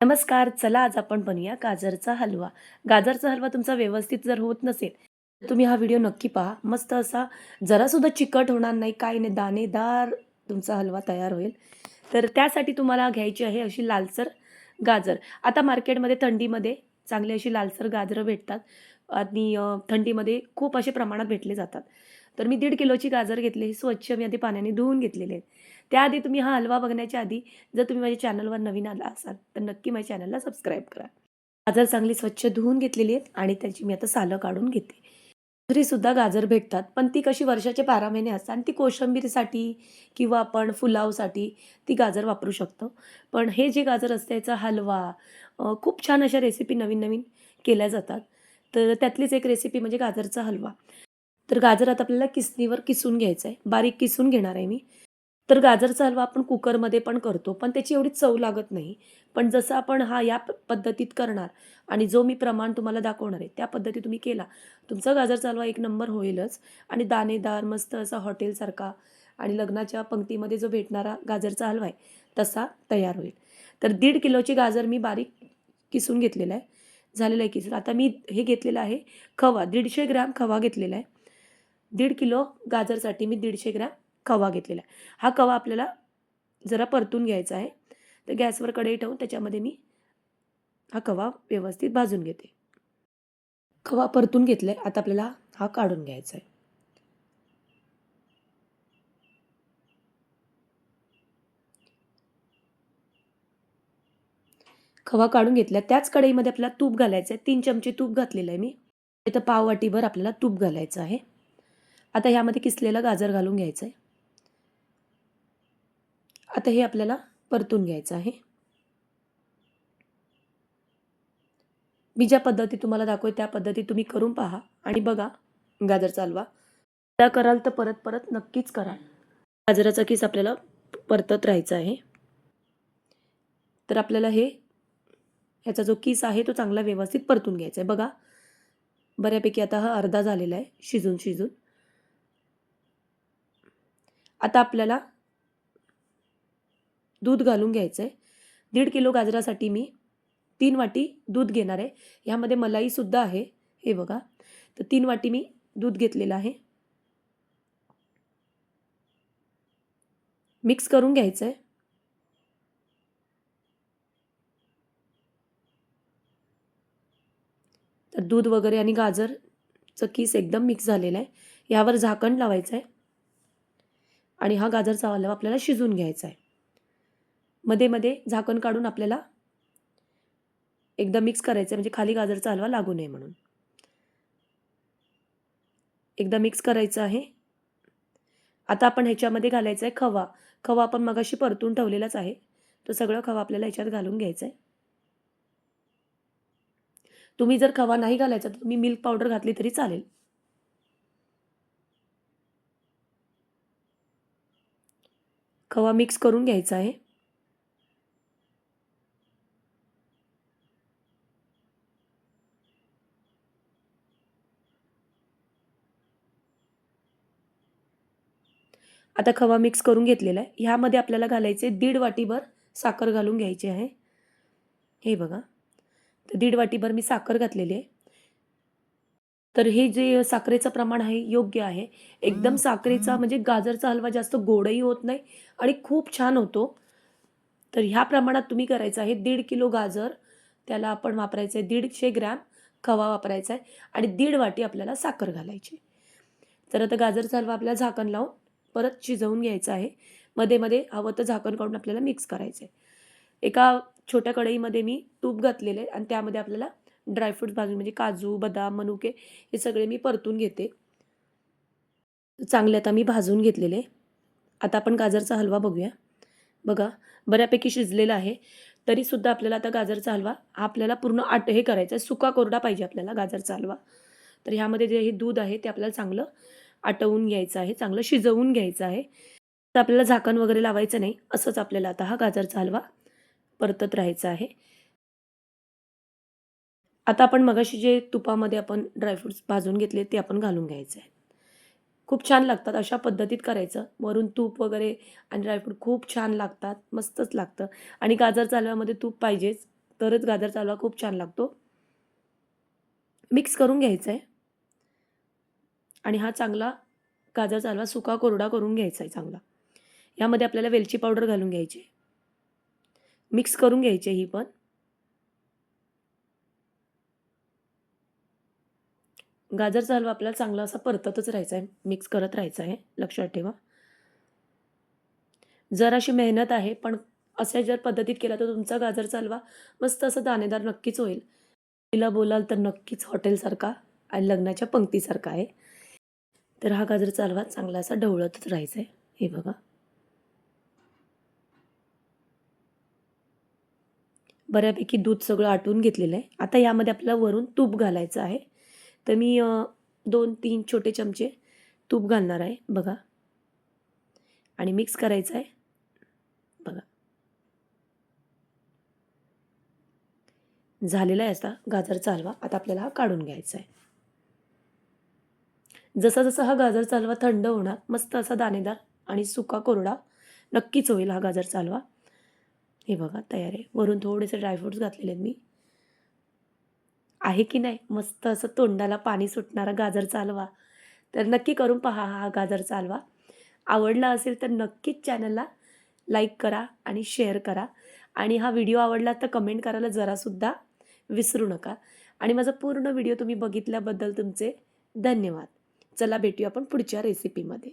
नमस्कार चला आज आपण बनूया गाजरचा हलवा. गाजरचा हलवा तुमचा व्यवस्थित जर होत नसेल तर तुम्ही हा व्हिडिओ नक्की पहा. मस्त असा जरासुद्धा चिकट होणार नाही काही नाही दाणेदार तुमचा हलवा तयार होईल. तर त्यासाठी तुम्हाला घ्यायची आहे अशी लालसर गाजर. आता मार्केटमध्ये थंडीमध्ये चांगली अशी लालसर गाजरं भेटतात आणि थंडीमध्ये खूप असे प्रमाणात भेटले जातात. तर मी दीड किलोची गाजर घेतली स्वच्छ मी आधी पाण्याने धुवून घेतलेले आहेत. त्याआधी तुम्ही हा हलवा बघण्याच्या आधी जर तुम्ही माझ्या चॅनलवर नवीन आला असाल तर नक्की माझ्या चॅनलला सबस्क्राईब करा. गाजर चांगली स्वच्छ धुवून घेतलेली आहेत आणि त्याची मी आता सालं काढून घेते. सुद्धा गाजर भेटतात पण ती कशी वर्षाचे बारा महिने असतात आणि ती कोशंबीरसाठी किंवा आपण फुलावसाठी ती गाजर वापरू शकतो. पण हे जे गाजर असतं याचा हलवा खूप छान अशा रेसिपी नवीन नवीन केल्या जातात. तर त्यातलीच एक रेसिपी म्हणजे गाजरचा हलवा. तर गाजर आता आपल्याला किसणीवर किसून घ्यायचं आहे बारीक किसून घेणार आहे मी. तर गाजरचा हलवा आपण कुकरमध्ये पण करतो पण त्याची एवढी चव लागत नाही. पण जसं आपण हा या प- पद्धतीत करणार आणि जो मी प्रमाण तुम्हाला दाखवणार आहे त्या पद्धती तुम्ही केला तुमचा गाजरचा हलवा एक नंबर होईलच. आणि दाणेदार मस्त असा हॉटेलसारखा आणि लग्नाच्या पंक्तीमध्ये जो भेटणारा गाजरचा हलवा आहे तसा तयार होईल. तर दीड किलोची गाजर मी बारीक किसून घेतलेला आहे. झालेलं आहे किसून. आता मी हे घेतलेलं आहे खवा दीडशे ग्रॅम खवा घेतलेला आहे. दीड किलो गाजरसाठी मी दीडशे ग्रॅम खवा घेतलेला आहे. हा खवा आपल्याला जरा परतून घ्यायचा आहे. तर गॅसवर कढई ठेवून त्याच्यामध्ये मी हा खवा व्यवस्थित भाजून घेते. खवा परतून घेतला आहे आता आपल्याला हा काढून घ्यायचा आहे. खवा काढून घेतला त्याच कढईमध्ये आपल्याला तूप घालायचं आहे. तीन चमचे तूप घातलेलं आहे मी. इथं पाववाटीभर आपल्याला तूप घालायचं आहे. आता ह्यामध्ये किसलेलं गाजर घालून घ्यायचं आहे आता हे आपल्याला परतून घ्यायचं आहे. मी ज्या पद्धती तुम्हाला दाखवते त्या पद्धती तुम्ही करून पहा आणि बघा गाजर चालवा. त्या कराल तर परत परत नक्कीच कराल. गाजराचा किस आपल्याला परतत राहायचा आहे. तर आपल्याला हे ह्याचा जो किस आहे तो चांगला व्यवस्थित परतून घ्यायचा आहे. बघा बऱ्यापैकी आता हा अर्धा झालेला आहे शिजून शिजून. आता आपल्याला दूध घालून घ्यायचं आहे दीड किलो गाजरासाठी मी तीन वाटी दूध घेणार आहे. ह्यामध्ये मलाईसुद्धा आहे. हे बघा. तर तीन वाटी मी दूध घेतलेलं आहे. मिक्स करून घ्यायचं आहे तर दूध वगैरे आणि गाजरचं किस एकदम मिक्स झालेलं आहे. यावर झाकण लावायचं आहे आणि हा गाजरचा हलवा आपल्याला शिजून घ्यायचा आहे मध्ये मध्ये झाकण काढून आपल्याला एकदा मिक्स करायचं आहे म्हणजे खाली गाजरचा हलवा लागू नये म्हणून. एकदा मिक्स करायचं आहे. आता आपण ह्याच्यामध्ये घालायचं आहे खवा. खवा आपण मगाशी परतून ठेवलेलाच आहे. तो सगळं खवा आपल्याला ह्याच्यात घालून घ्यायचा आहे तुम्ही जर खवा नाही घालायचा तर तुम्ही मिल्क पावडर घातली तरी चालेल. खवा मिक्स करून घ्यायचा आहे. आता खवा मिक्स करून घेतलेला आहे. ह्यामध्ये आपल्याला घालायचे दीड वाटीभर साखर घालून घ्यायची आहे. हे बघा. तर दीड वाटीभर मी साखर घातलेली आहे. तर हे जे साखरेचं प्रमाण आहे योग्य आहे. एकदम साखरेचा म्हणजे गाजरचा हलवा जास्त गोडही होत नाही आणि खूप छान होतो. तर ह्या प्रमाणात तुम्ही करायचं आहे दीड किलो गाजर त्याला आपण वापरायचं आहे दीडशे ग्रॅम खवा वापरायचा आहे आणि दीड वाटी आपल्याला साखर घालायची. तर आता गाजरचा हलवा आपल्याला झाकण लावून परत शिजवून घ्यायचा आहे. मध्ये मध्ये हवं तर झाकण काढून आपल्याला मिक्स करायचं आहे एका छोट्या कढईमध्ये मी तूप घातलेलं आहे आणि त्यामध्ये आपल्याला ड्रायफ्रूट्स भाजून म्हणजे काजू बदाम मनुके हे सगळे मी परतून घेते. चांगले आता मी भाजून घेतलेले. आता आपण गाजरचा हलवा बघूया. बघा बऱ्यापैकी शिजलेला आहे. तरीसुद्धा आपल्याला आता गाजरचा हलवा हा आपल्याला पूर्ण आट हे करायचा आहे. सुका कोरडा पाहिजे आपल्याला गाजरचा हलवा. तर ह्यामध्ये जे हे दूध आहे ते आपल्याला चांगलं आटवून घ्यायचं आहे चांगलं शिजवून घ्यायचं आहे. तर आपल्याला झाकण वगैरे लावायचं नाही असंच आपल्याला आता हा गाजरचा हलवा परतत राहायचा आहे. आता आपण मगाशी जे तुपामध्ये आपण ड्रायफ्रूट्स भाजून घेतले ते आपण घालून घ्यायचं आहे खूप छान लागतात अशा पद्धतीत करायचं. वरून तूप वगैरे आणि ड्रायफ्रूट खूप छान लागतात मस्तच लागतं. आणि गाजर चालव्यामध्ये तूप पाहिजेच तरच गाजर चालवा खूप छान लागतो. मिक्स करून घ्यायचं आहे. आणि हा चांगला गाजर चालवा सुका कोरडा करून घ्यायचा आहे चांगला. यामध्ये आपल्याला वेलची पावडर घालून घ्यायची मिक्स करून घ्यायची ही पण. गाजरचा हलवा आपल्याला चांगला असा परततच राहायचा आहे मिक्स करत राहायचा आहे लक्षात ठेवा. जराशी मेहनत आहे पण अशा जर पद्धतीत केला तर तुमचा गाजरचा हलवा मस्त असं दाणेदार नक्कीच होईल. तिला बोलाल तर नक्कीच हॉटेलसारखा आणि लग्नाच्या पंक्तीसारखा आहे. तर हा गाजरचा हलवा चांगला असा ढवळतच राहायचा आहे हे बघा. बऱ्यापैकी दूध सगळं आटून घेतलेलं आहे आता यामध्ये आपल्याला वरून तूप घालायचं आहे. तर मी दोन तीन छोटे चमचे तूप घालणार आहे बघा. आणि मिक्स करायचं आहे बघा. झालेला आहे आता गाजरचा हलवा आता आपल्याला हा काढून घ्यायचा आहे. जसा जसा हा गाजरचा हलवा थंड होणार मस्त असा दाणेदार आणि सुका कोरडा नक्कीच होईल हा गाजरचा हलवा हे बघा तयार आहे. वरून थोडेसे ड्रायफ्रूट्स घातलेले आहेत मी. आहे की नाही? मस्त असं तोंडाला पाणी सुटणारा गाजर चालवा. तर नक्की करून पहा हा गाजर चालवा. आवडला असेल तर नक्कीच चॅनलला लाईक करा आणि शेअर करा. आणि हा व्हिडिओ आवडला तर कमेंट करायला जरासुद्धा विसरू नका. आणि माझा पूर्ण व्हिडिओ तुम्ही बघितल्याबद्दल तुमचे धन्यवाद. चला भेटूया आपण पुढच्या रेसिपीमध्ये